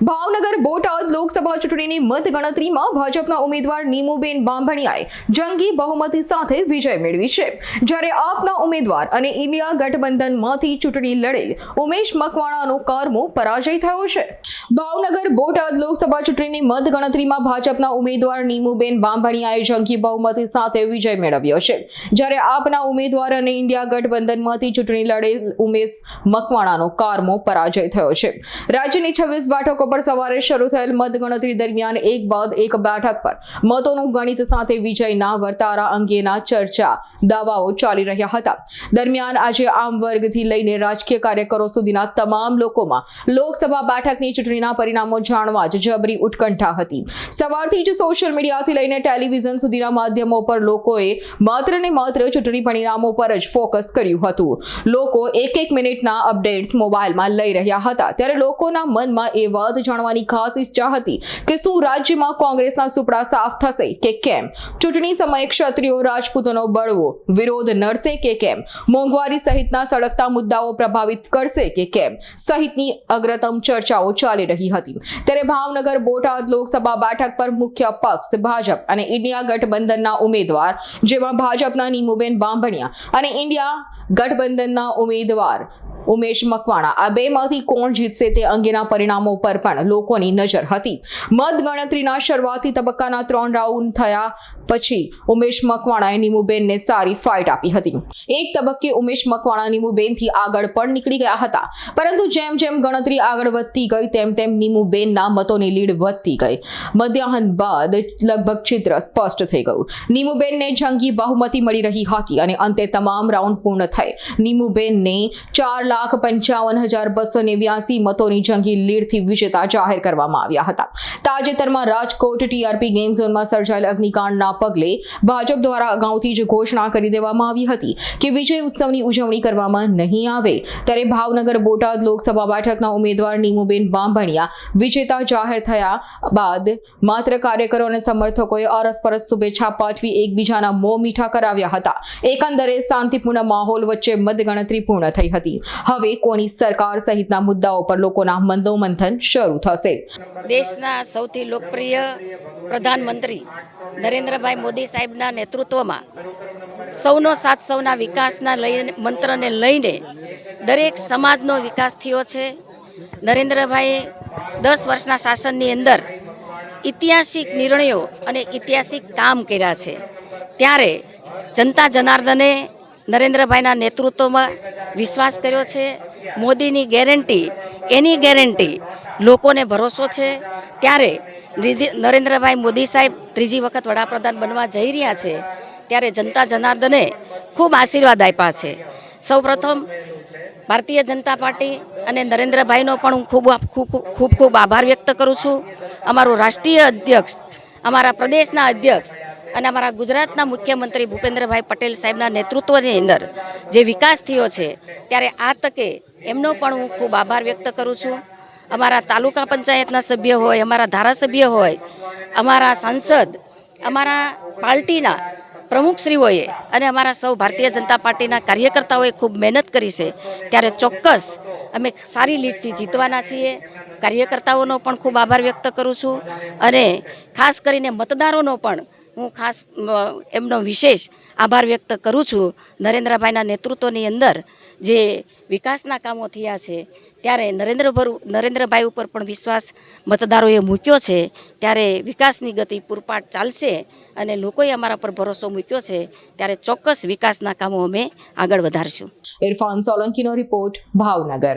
ભાવનગર બોટાદ લોકસભા ચૂંટણીની મતગણતરીમાં ભાજપના ઉમેદવાર નીમુબેન બાંભણિયાએ જંગી બહુમતી સાથે વિજય મેળવી છે. જ્યારે આપના ઉમેદવાર અને ઇન્ડિયા ગઠબંધનમાંથી ચૂંટણી લડેલ ઉમેશ મકવાણાનો કારમો પરાજય થયો છે. ભાવનગર બોટાદ લોકસભા ચૂંટણીની મતગણતરીમાં ભાજપના ઉમેદવાર નીમુબેન બાંભણિયાએ જંગી બહુમતી સાથે વિજય મેળવ્યો છે. જ્યારે આપના ઉમેદવાર અને ઇન્ડિયા ગઠબંધનમાંથી ચૂંટણી લડેલ ઉમેશ મકવાણાનો કારમો પરાજય થયો છે. રાજ્યની છવ્વીસ બેઠકો પર સવારે શરૂ થયેલ મતગણતરી દરમિયાન એક બાદ એક બેઠક પર મતોનું ગણિત સાથે વિજયના વર્તારા અંગેના ચર્ચા દાવાઓ ચાલી રહ્યા હતા. દરમિયાન આજે આમ વર્ગથી લઈને રાજકીય કાર્યકરો સુધીના તમામ લોકોમાં લોકસભા બેઠકની ચૂંટણીના પરિણામો જાણવા જ જબરી ઉત્કંઠા હતી. સવારથી જ સોશિયલ મીડિયાથી લઈને ટેલિવિઝન સુધીના માધ્યમો પર લોકોએ માત્ર ને માત્ર ચૂંટણી પરિણામો પર જ ફોકસ કર્યું હતું. લોકો એક એક મિનિટના અપડેટ્સ મોબાઈલમાં લઈ રહ્યા હતા. ત્યારે લોકોના મનમાં એ વાત જાણવાની ખાસ ઈચ્છા હતી કે શું રાજ્યમાં કોંગ્રેસના સુપડા સાફ થશે કે કેમ? ચૂંટણી સમયે ક્ષત્રિયો રાજપૂતોનો બળવો, વિરોધ નડશે કે કેમ? મોંઘવારી સહિતના સળગતા મુદ્દાઓ પ્રભાવિત કરશે કે કેમ? સહિતની અગ્રતમ ચર્ચાઓ ચાલી રહી હતી. ત્યારે ભાવનગર બોટાદ લોકસભા બેઠક પર મુખ્ય પક્ષ ભાજપ અને ઇન્ડિયા ગઠબંધનના ઉમેદવાર, જેમાં ભાજપના નીમુબેન બાંભણિયા અને ઇન્ડિયા ગઠબંધનના ઉમેદવાર ઉમેશ મકવાણા. આ બેમાંથી કોણ જીતશે તે અંગેના પરિણામો પર પણ લોકોની નજર હતી. મતગણતરીના શરૂઆતી તબક્કાના ત્રણ રાઉન્ડ થયા. પછી ઉમેશ મકવાણાએ નીમુબેનને સારી ફાઇટ આપી હતી. એક તબક્કે ઉમેશ મકવાણા નીમુબેનથી આગળ પણ નીકળી ગયા હતા. પરંતુ જેમ જેમ ગણતરી આગળ વધતી ગઈ, તેમ તેમ નીમુબેનના મતોની લીડ વધતી ગઈ. મધ્યાહન બાદ લગભગ ચિત્ર સ્પષ્ટ થઈ ગયું. નીમુબેનને જંગી બહુમતી મળી રહી હતી અને અંતે તમામ રાઉન્ડ પૂર્ણ થઈ. નીમુબેનને ચાર લાખ પંચાવન હજાર બસો નેવ્યાસી મતોની જંગી લીડથી વિજેતા જાહેર કરવામાં આવ્યા હતા. તાજેતરમાં રાજકોટ ટીઆરપી ગેમ ઝોનમાં સર્જાયેલ અગ્નિકાંડના પગલે ભાજપ દ્વારા અગાઉથી જ ઘોષણા કરી દેવામાં આવી હતી કે વિજય ઉત્સવની ઉજવણી કરવામાં નહીં આવે. ત્યારે ભાવનગર બોટાદ લોકસભા બેઠકના ઉમેદવાર નીમુબેન બાંભણિયા વિજેતા જાહેર થયા બાદ માત્ર કાર્યકરો અને સમર્થકોએ અરસપરસ શુભેચ્છા પાઠવી એકબીજાના મોં મીઠા કરાવ્યા હતા. એકંદરે શાંતિપૂર્ણ માહોલ વચ્ચે મતગણતરી પૂર્ણ થઈ હતી. હવે કોની સરકાર સહિતના મુદ્દાઓ પર લોકોના મંદોમંથન શરૂ થશે. દેશના સૌથી લોકપ્રિય પ્રધાનમંત્રી નરેન્દ્રભાઈ મોદી સાહેબના નેતૃત્વમાં સૌનો સાથ, સૌના વિકાસના લઈને, મંત્રને લઈને દરેક સમાજનો વિકાસ થયો છે. નરેન્દ્રભાઈએ દસ વર્ષના શાસનની અંદર ઐતિહાસિક નિર્ણયો અને ઐતિહાસિક કામ કર્યા છે. ત્યારે જનતા જનાર્દને નરેન્દ્રભાઈના નેતૃત્વમાં વિશ્વાસ કર્યો છે. મોદીની ગેરંટી, એની ગેરંટી. લોકોને ભરોસો છે. ત્યારે નરેન્દ્રભાઈ મોદી સાહેબ ત્રીજી વખત વડાપ્રધાન બનવા જઈ રહ્યા છે. ત્યારે જનતા જનાર્દને ખૂબ આશીર્વાદ આપ્યા છે. સૌપ્રથમ ભારતીય જનતા પાર્ટી અને નરેન્દ્રભાઈનો પણ હું ખૂબ ખૂબ ખૂબ ખૂબ આભાર વ્યક્ત કરું છું. અમારું રાષ્ટ્રીય અધ્યક્ષ, અમારા પ્રદેશના અધ્યક્ષ અને અમારા ગુજરાતના મુખ્યમંત્રી ભૂપેન્દ્રભાઈ પટેલ સાહેબના નેતૃત્વની અંદર જે વિકાસ થયો છે, ત્યારે આ તકે એમનો પણ હું ખૂબ આભાર વ્યક્ત કરું છું. અમારા તાલુકા પંચાયતના સભ્ય હોય, અમારા ધારાસભ્ય હોય, અમારા સાંસદ, અમારા પાર્ટીના પ્રમુખશ્રીઓએ અને અમારા સૌ ભારતીય જનતા પાર્ટીના કાર્યકર્તાઓએ ખૂબ મહેનત કરી છે. ત્યારે ચોક્કસ અમે સારી લીડથી જીતવાના છીએ. કાર્યકર્તાઓનો પણ ખૂબ આભાર વ્યક્ત કરું છું અને ખાસ કરીને મતદારોનો પણ હું ખાસ એમનો વિશેષ આભાર વ્યક્ત કરું છું નરેન્દ્રભાઈના નેતૃત્વની અંદર જે વિકાસના કામો થયા છે. ત્યારે નરેન્દ્રભર, નરેન્દ્રભાઈ ઉપર પણ વિશ્વાસ મતદારોએ મૂક્યો છે. ત્યારે વિકાસની ગતિ પૂરપાટ ચાલશે અને લોકોએ અમારા પર ભરોસો મૂક્યો છે. ત્યારે ચોક્કસ વિકાસના કામો અમે આગળ વધારશું. ઇરફાન સોલંકીનો રિપોર્ટ ભાવનગર.